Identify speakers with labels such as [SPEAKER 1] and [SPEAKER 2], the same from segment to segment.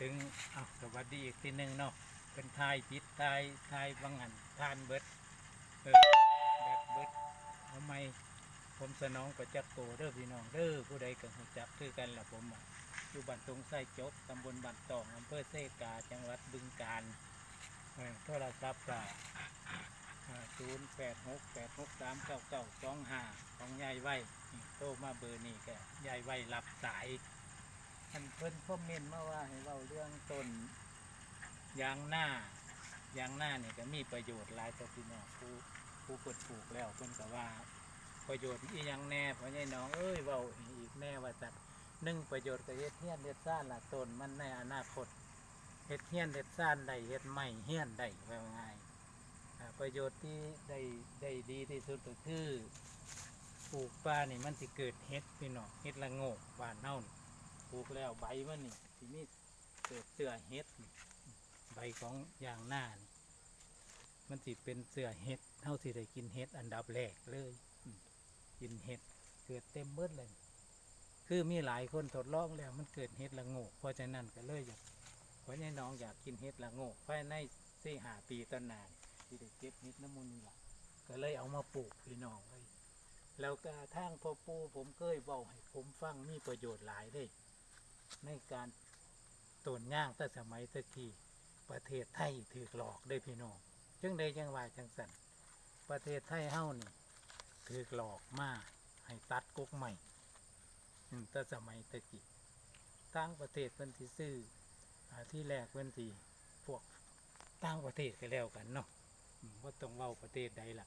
[SPEAKER 1] ถึงอ้าวสวัสดีอีกทีหนึ่งเนาะเป็นทายพิษทายทายบางอันทานเบิดเออแบบเบิดทำไมผมสนองประจักโตเด้อพี่น้องเด้อผู้ใดก็หูจักคือกันล่ะผมอยู่บ้านตรงไส้จกตำบลบ้านตองอำเภอเซกาจังหวัดบึงกาฬโทรศัพท์ก็ศูนย์แปดหกแปดหกสามเก้าเก้าสองห้าของยายไว้โทรมาเบอร์นี่ก็ยายไว้รับสาย ท่านเพิ่นคอมเมนต์มาว่าให้เล่าเรื่องต้นยางหน้ายางหน้าเนี่ยก็มีประโยชน์หลายต่อพี่น้องผู้ผู้เปิดปลูกแล้วเพิ่นก็ว่า ประโยชน์อีหยังแน่เพราะยายน้องเอ้ยเว้าอีกแน่ว่าจัดหนึ่งประโยชน์ก็เฮ็ดเฮียนเฮ็ดซ่านละต้นมันในอนาคตเฮ็ดเฮียนเฮ็ดซ่านได้เฮ็ดไม้เฮียนได้ว่าง่ายประโยชน์ที่ได้ได้ดีที่สุดก็คือปลูกป่านี่มันสิเกิดเฮ็ดพี่น้องเฮ็ดละโงกบ้านเฮานี่ป ลูกแล้วใบมันนี่ที่มีเกิดเสือเห็ดใบของยางหน้านี่มันสิเป็นเสือเห็ดเท่าที่ได้กินเห็ดอันดับแรกเลยกินเห็ดเกิดเต็มเบิดเลย คือมีหลายคนทดลองแล้วมันเกิดเห็ดละโงกเพราะฉะนั้นก็เลยอยากเพราะนี่น้องอยากกินเห็ดละโงกภายในสี่หาปีต้นนานที่ได้เก็บเห็ดน้ำมันนี่แหละก็เลยเอามาปลูกพี่น้องไว้แล้วก็ทางพ่อปู่ผมเคยบอกให้ผมฟังมีประโยชน์หลายเลย ในการตนย่างแต่สมัยตะกี้ประเทศไทยถือหลอกได้พี่น้องจึงได้จังว่าจังสันประเทศไทยเฮ้านี่ถือหลอกมาให้ตัดกกใหม่อืมแต่สมัยตะกี้ต่างประเทศเพิ่นสิซื้ออที่แรกเพิ่นสิพวกต่างประเทศก็แล้วกันเนาะว่าต้องเว้าประเทศใดล่ะ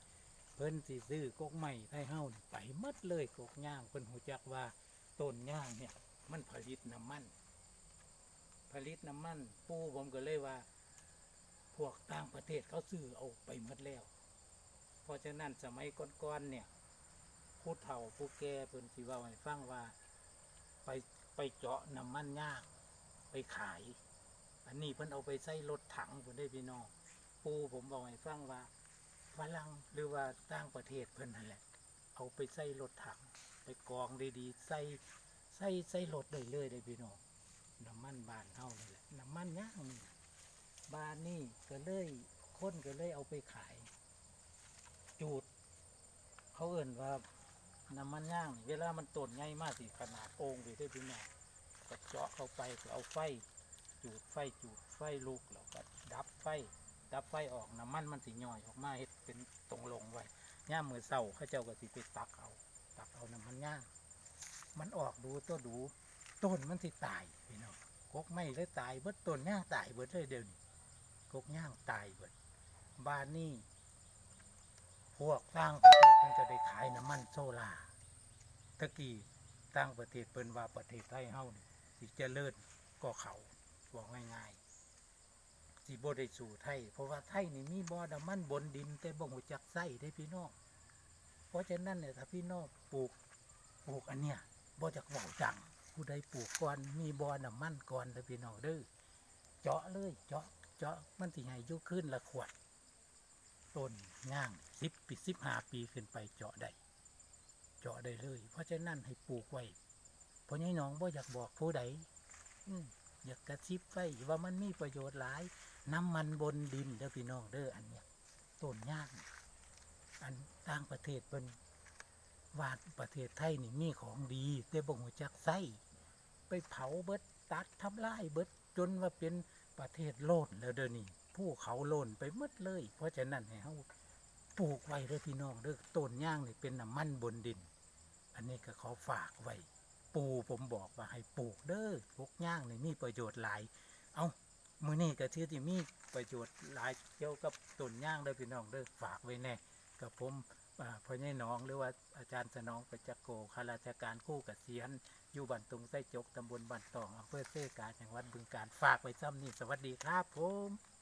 [SPEAKER 1] เพิ่นสิซื้อกกใหม่ไทยเฮ้าไปหมดเลยกกย่างเพิ่นหูจักว่าต้นย่างเนี่ย มันผลิตน้ำมัน ผลิตน้ำมันปูผมก็เลยว่า พวกต่างประเทศเขาซื้อเอาไปหมดแล้ว เพราะฉะนั้นสมัยก่อนๆเนี่ยผู้เฒ่าผู้แก่เพิ่นสิว่าให้ฟังว่าไปไปเจาะน้ำมันยาก ไปขาย อันนี้เพิ่นเอาไปใส่รถถังเพิ่นได้พี่น้องปูผมบอกให้ฟังว่าฝรั่งหรือว่าต่างประเทศเพิ่นนั่นแหละ เอาไปใส่รถถัง ไปกองดีๆใส่ ใส่ใส่รถได้เลยได้พี่น้องน้ำมันบานเท่านี่แหละน้ำมันย่างนี่บานนี่ก็เลยคนก็เลยเอาไปขาย จูด เขาเอ่นว่าน้ำมันย่างเวลามันต้นใหญ่มากสิขนาดโอ่งไปได้พี่น้องก็เจาะเข้าไปก็เอาไฟ จูดไฟจูดไฟลุกแล้วก็ดับไฟ ดับไฟออกน้ำมันมันสิย่อยออกมาเฮ็ดเป็นตรงลงไว้ย่ามมือเศร้าเขาเจ้าก็สิไปตักเอา ตักเอาน้ำมันย่าง มันออกดูตัวดู ต้นมันสิตายพี่น้องกกไม่เลยตายเบิดต้นย่างตายเบิดเลยเดี๋ยวนี้กกย่างตายเบิดบ้านนี่พวกต่างประเทศมันจะได้ขายน้ำมันโซลาตะกี้ต่างประเทศเปิ้นว่าประเทศไทยเฮานี่สิเจริญก็เขาบอกง่ายๆสิบ่ได้สู่ไทย เพราะว่าไทยนี่มีบ่อน้ำมันบนดิน แต่บ่ฮู้จักไส้ได้พี่น้องเพราะฉะนั้นเนี่ยถ้าพี่น้องปลูกปลูกอันเนี้ย บ่จากเว้าจังผู้ใดปลูกก่อนมีบ่อน้ำมันก่อนเด้อพี่น้องเด้อเจาะเลยเจาะเจาะมันสิให้ยุขึ้นละขวดต้นย่างสิบปีสิบห้าปีขึ้นไปเจาะได้เจาะได้เลย เพราะฉะนั้นให้ปลูกไว้เพราะนี่น้องบ่อยากบอกผู้ใดอยากกระซิบไว้ว่ามันมีประโยชน์หลาย น้ำมันบนดินเด้อพี่น้องเด้ออันเนี้ยต้นย่างอันต่างประเทศเป็น ว่าประเทศไทยนี่มีของดี แต่บ่ฮู้จักใส่ไปเผาเบิดตัดทำลายเบิดจนว่าเป็นประเทศโลนแล้วเดี๋ยวนี้ผู้เขาโลนไปหมดเลย เพราะฉะนั้นให้เฮาปลูกไว้เด้อพี่น้องเด้อต้นย่างนี่เป็นน้ำมันบนดิน อันนี้ก็ขอฝากไว้ปูผมบอกว่าให้ปลูกเด้อพวกย่างนี่มีประโยชน์หลาย เอามื้อนี้ก็ถือที่มีประโยชน์หลายเกี่ยวกับต้นย่างเด้อพี่น้องเด้อฝากไว้แน่กับผม พ่อใหญ่น้องหรือว่าอาจารย์สนองประจักโกข้าราชการคู่กับเสียน อยู่บ้านตุงไส้จกตำบลบ้านตองอำเภอเซกาจังหวัดบึงการฝากไว้ซ้ำนี่สวัสดีครับผม